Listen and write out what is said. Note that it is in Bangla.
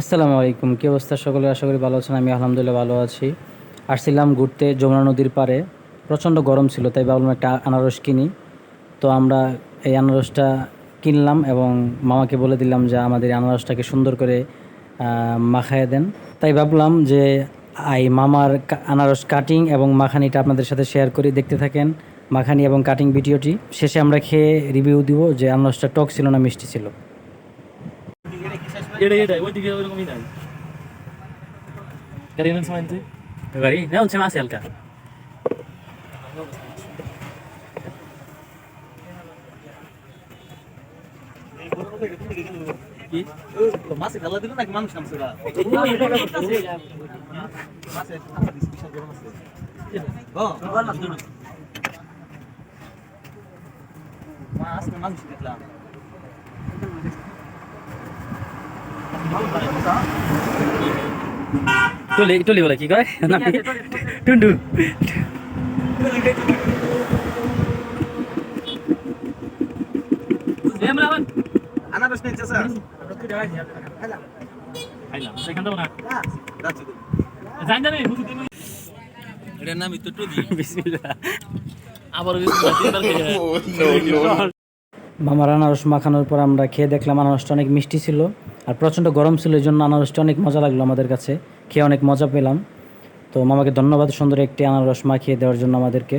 আসসালামু আলাইকুম, কি অবস্থা সকলে? আশা করি ভালো আছেন, আমি আলহামদুলিল্লাহ ভালো আছি। আসছিলাম ঘুরতে যমুনা নদীর পাড়ে। প্রচণ্ড গরম ছিল, তাই ভাবলাম একটা আনারস কিনি। তো আমরা এই আনারসটা কিনলাম এবং মামাকে বলে দিলাম যে আমাদের আনারসটাকে সুন্দর করে মাখায় দেন। তাই ভাবলাম যে এই মামার আনারস কাটিং এবং মাখানিটা আপনাদের সাথে শেয়ার করি, দেখতে থাকেন মাখানি এবং কাটিং ভিডিওটি। শেষে আমরা খেয়ে রিভিউ দিব যে আনারসটা টক ছিল না মিষ্টি ছিল। এটাই এটাই ওইদিকে ওইরকমই নাই গাড়ি নেন সময় তুই গাড়ি না হচ্ছে মাছ হালকা মাসে খেলা দিল নাকি মানুষ নামছে মাসে মাছ মানুষ দেখলাম টলি টলি বলে কি কয়? টুন্ডু। আনারস নিচ্ছে স্যার খাইলাম সেখান থেকে না। যাচ্ছি জানি জানি এটার নাম তো টুদি বিসমিল্লাহ। আবার মামার আনারস মাখানোর পর আমরা খেয়ে দেখলাম আনারসটা অনেক মিষ্টি ছিল। আর প্রচণ্ড গরম ছিল এই জন্য আনারসটা অনেক মজা লাগল আমাদের কাছে। খেয়ে অনেক মজা পেলাম। তো মামাকে ধন্যবাদ সুন্দর একটি আনারস মাখিয়ে দেওয়ার জন্য আমাদেরকে।